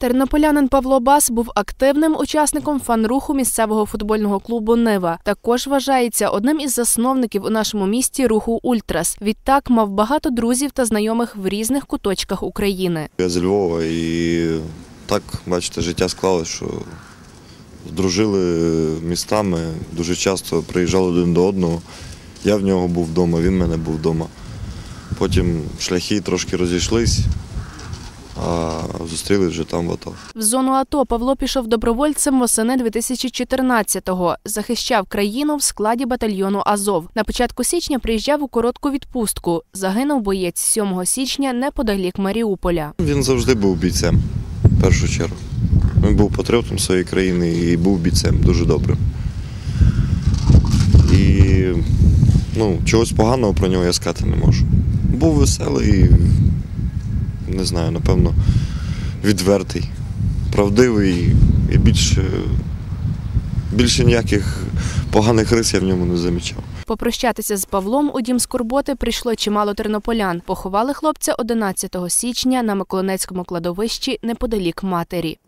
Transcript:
Тернополянин Павло Бас був активним учасником фан-руху місцевого футбольного клубу Нива. Також вважається одним із засновників у нашому місті руху Ультрас. Відтак мав багато друзів та знайомих в різних куточках України. Я зі Львова і так, бачите, життя склалося, що дружили містами, дуже часто приїжджали один до одного. Я в нього був вдома, він в мене був вдома. Потім шляхи трошки розійшлись, а зустрілись вже там в АТО. В зону АТО Павло пішов добровольцем восени 2014-го. Захищав країну в складі батальйону Азов. На початку січня приїжджав у коротку відпустку. Загинув боєць 7 січня неподалік Маріуполя. Він завжди був бійцем, в першу чергу. Він був патріотом своєї країни і був бійцем дуже добрим. І ну, чогось поганого про нього я сказати не можу. Був веселий, не знаю, напевно, відвертий, правдивий і більше, більше ніяких поганих рис я в ньому не замічав. Попрощатися з Павлом у дім скорботи прийшло чимало тернополян. Поховали хлопця 11 січня на Миколинецькому кладовищі неподалік матері.